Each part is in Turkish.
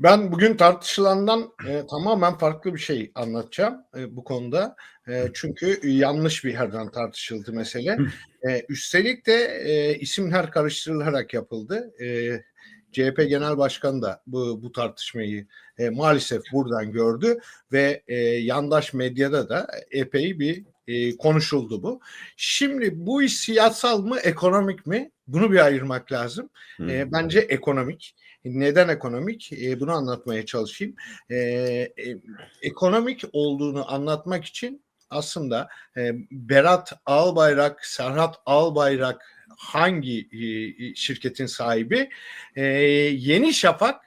Ben bugün tartışılandan e, tamamen farklı bir şey anlatacağım e, bu konuda. E, çünkü yanlış bir yerden tartışıldı mesele. E, üstelik de e, isimler karıştırılarak yapıldı. E, CHP Genel Başkanı da bu, bu tartışmayı e, maalesef buradan gördü ve e, yandaş medyada da epey bir e, konuşuldu bu. Şimdi bu iş siyasal mı ekonomik mi? Bunu bir ayırmak lazım. E, bence ekonomik. Neden ekonomik? E, bunu anlatmaya çalışayım. E, e, ekonomik olduğunu anlatmak için aslında e, Berat Albayrak, Serhat Albayrak hangi e, şirketin sahibi? E, Yeni Şafak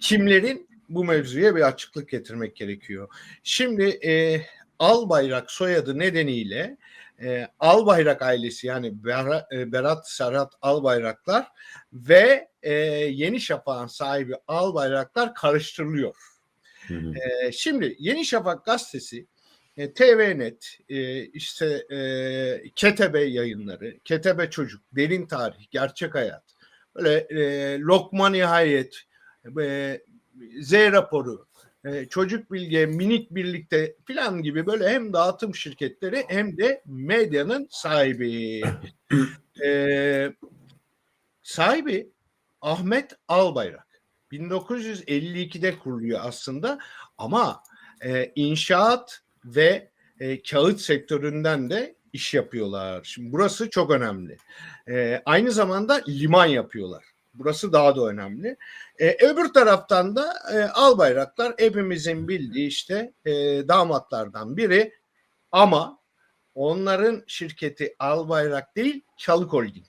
kimlerin bu mevzuya bir açıklık getirmek gerekiyor. Şimdi e, Albayrak soyadı nedeniyle e, Albayrak ailesi yani Berat, e, Berat Serhat Albayraklar ve e, Yeni Şafak'ın sahibi Albayraklar karıştırılıyor. Hı hı. E, şimdi Yeni Şafak gazetesi e, TVNet, e, işte e, Ketebe yayınları, Ketebe Çocuk, Derin Tarih, Gerçek Hayat, böyle e, Lokma Nihayet, e, Z raporu, e, Çocuk Bilge, Minik Birlikte filan gibi böyle hem dağıtım şirketleri hem de medyanın sahibi. E, sahibi Ahmet Albayrak. 1952'de kuruluyor aslında ama e, inşaat ve e, kağıt sektöründen de iş yapıyorlar. Şimdi burası çok önemli. E, aynı zamanda liman yapıyorlar. Burası daha da önemli. E, öbür taraftan da e, Albayraklar hepimizin bildiği işte e, damatlardan biri ama onların şirketi Albayrak değil Çalık Holding.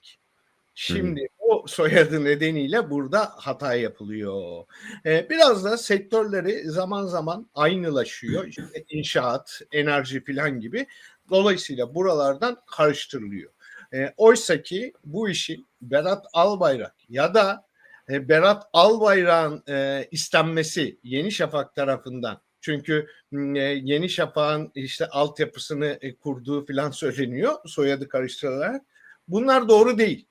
Şimdi o soyadı nedeniyle burada hata yapılıyor. Ee, biraz da sektörleri zaman zaman aynılaşıyor. İşte inşaat, enerji falan gibi. Dolayısıyla buralardan karıştırılıyor. Ee, Oysa ki bu işi Berat Albayrak ya da e, Berat Albayrak'ın e, istenmesi Yeni Şafak tarafından çünkü e, Yeni Şafak'ın işte altyapısını e, kurduğu falan söyleniyor soyadı karıştırılarak. Bunlar doğru değil.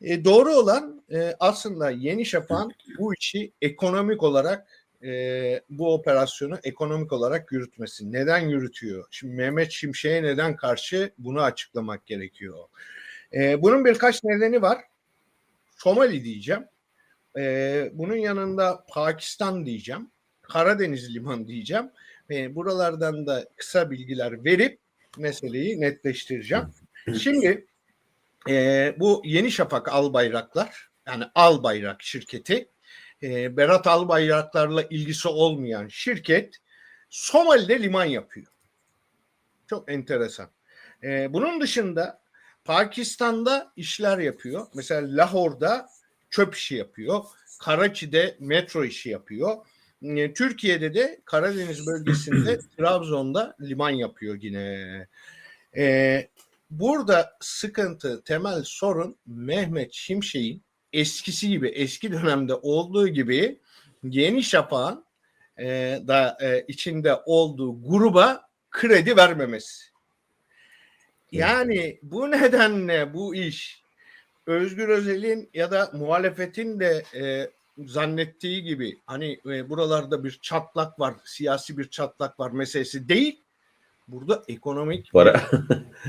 E, doğru olan e, aslında Yeni Şafak'ın bu işi ekonomik olarak e, bu operasyonu ekonomik olarak yürütmesi. Neden yürütüyor? Şimdi Mehmet Şimşek'e neden karşı bunu açıklamak gerekiyor. E, bunun birkaç nedeni var. Somali diyeceğim. E, bunun yanında Pakistan diyeceğim. Karadeniz limanı diyeceğim. E, buralardan da kısa bilgiler verip meseleyi netleştireceğim. Şimdi e, bu Yeni Şafak Albayraklar yani Albayrak şirketi e, Berat Albayraklarla ilgisi olmayan şirket Somali'de liman yapıyor. Çok enteresan. E, bunun dışında Pakistan'da işler yapıyor. Mesela Lahor'da çöp işi yapıyor. Karachi'de metro işi yapıyor. E, Türkiye'de de Karadeniz bölgesinde Trabzon'da liman yapıyor yine. E, burada sıkıntı, temel sorun Mehmet Şimşek'in eskisi gibi, eski dönemde olduğu gibi Yeni Şafak'ın e, da e, içinde olduğu gruba kredi vermemesi. Yani bu nedenle bu iş Özgür Özel'in ya da muhalefetin de e, zannettiği gibi hani e, buralarda bir çatlak var, siyasi bir çatlak var meselesi değil. Burada ekonomik Para.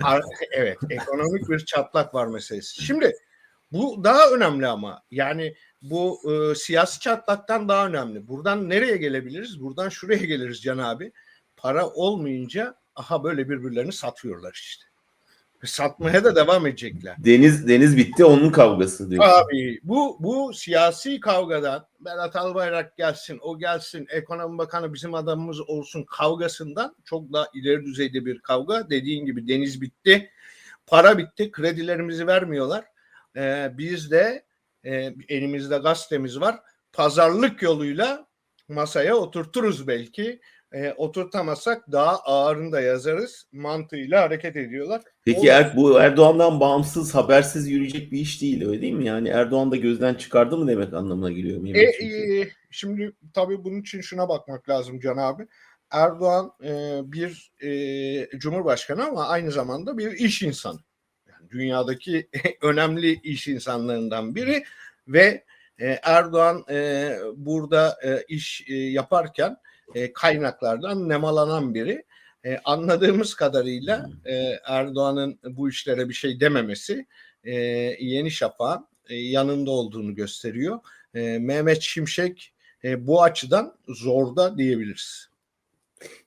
Ar- evet ekonomik bir çatlak var meselesi. Şimdi bu daha önemli ama yani bu e, siyasi çatlaktan daha önemli. Buradan nereye gelebiliriz? Buradan şuraya geliriz Can abi. Para olmayınca aha böyle birbirlerini satıyorlar işte. Ve Satmaya da devam edecekler. Deniz deniz bitti onun kavgası diyor. Abi bu bu siyasi kavgadan Berat Albayrak gelsin, o gelsin, ekonomi bakanı bizim adamımız olsun kavgasından çok daha ileri düzeyde bir kavga. Dediğin gibi deniz bitti, para bitti, kredilerimizi vermiyorlar. Ee, biz de e, elimizde gazetemiz var. Pazarlık yoluyla masaya oturturuz belki. E, oturtamazsak daha ağırını da yazarız mantığıyla hareket ediyorlar. Peki O- er, bu Erdoğan'dan bağımsız, habersiz yürüyecek bir iş değil öyle değil mi? Yani Erdoğan da gözden çıkardı mı demek anlamına geliyor. E, e, şimdi tabii bunun için şuna bakmak lazım Can abi. Erdoğan e, bir e, cumhurbaşkanı ama aynı zamanda bir iş insanı. Dünyadaki önemli iş insanlarından biri ve E, Erdoğan e, burada e, iş yaparken kaynaklardan nemalanan biri. Anladığımız kadarıyla e, Erdoğan'ın bu işlere bir şey dememesi Yeni Şafak'ın yanında olduğunu gösteriyor. Mehmet Şimşek bu açıdan zorda diyebiliriz.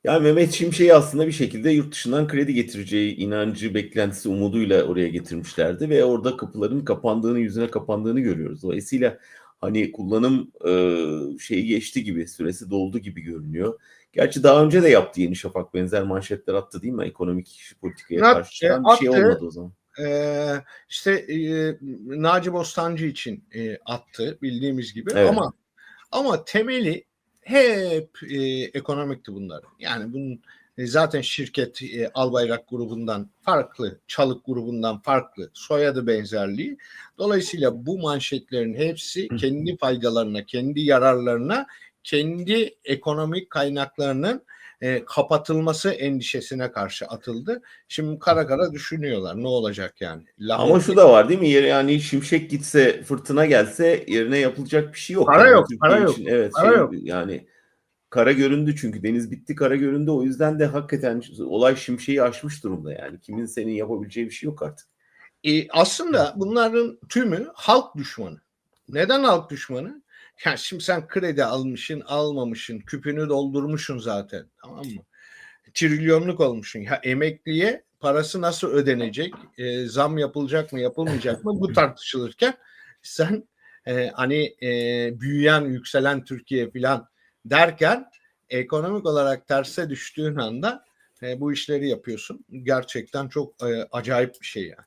Yani Mehmet Şimşek'i aslında bir şekilde yurt dışından kredi getireceği inancı, beklentisi, umuduyla oraya getirmişlerdi ve orada kapıların kapandığını, yüzüne kapandığını görüyoruz. Dolayısıyla hani kullanım e, şeyi geçti gibi, süresi doldu gibi görünüyor. Gerçi daha önce de yaptı Yeni Şafak benzer manşetler attı değil mi? Ekonomik politikaya karşı çıkan bir şey attı. olmadı o zaman. Ee, işte e, Naci Bostancı için e, attı bildiğimiz gibi Evet. ama ama temeli hep e, ekonomikti bunların. Yani bunun e, zaten şirket e, Albayrak grubundan farklı, Çalık grubundan farklı, soyadı benzerliği. Dolayısıyla bu manşetlerin hepsi kendi faydalarına, kendi yararlarına, kendi ekonomik kaynaklarının e, kapatılması endişesine karşı atıldı. Şimdi kara kara düşünüyorlar ne olacak yani. Ama şu da var değil mi? Yani şimşek gitse, fırtına gelse yerine yapılacak bir şey yok. Para Yani yok, Türkiye para yok, için, Evet, para şey, yok. yani kara göründü çünkü deniz bitti, kara göründü. O yüzden de hakikaten olay şimşeği aşmış durumda yani. Kimin senin yapabileceği bir şey yok artık. E, aslında bunların tümü halk düşmanı. Neden halk düşmanı? Ya şimdi sen kredi almışsın, almamışsın, küpünü doldurmuşsun zaten. Tamam mı? Trilyonluk olmuşsun. Ya emekliye parası nasıl ödenecek? E, zam yapılacak mı, yapılmayacak mı? Bu tartışılırken sen e, hani e, büyüyen, yükselen Türkiye falan derken ekonomik olarak terse düştüğün anda e, bu işleri yapıyorsun. Gerçekten çok e, acayip bir şey yani.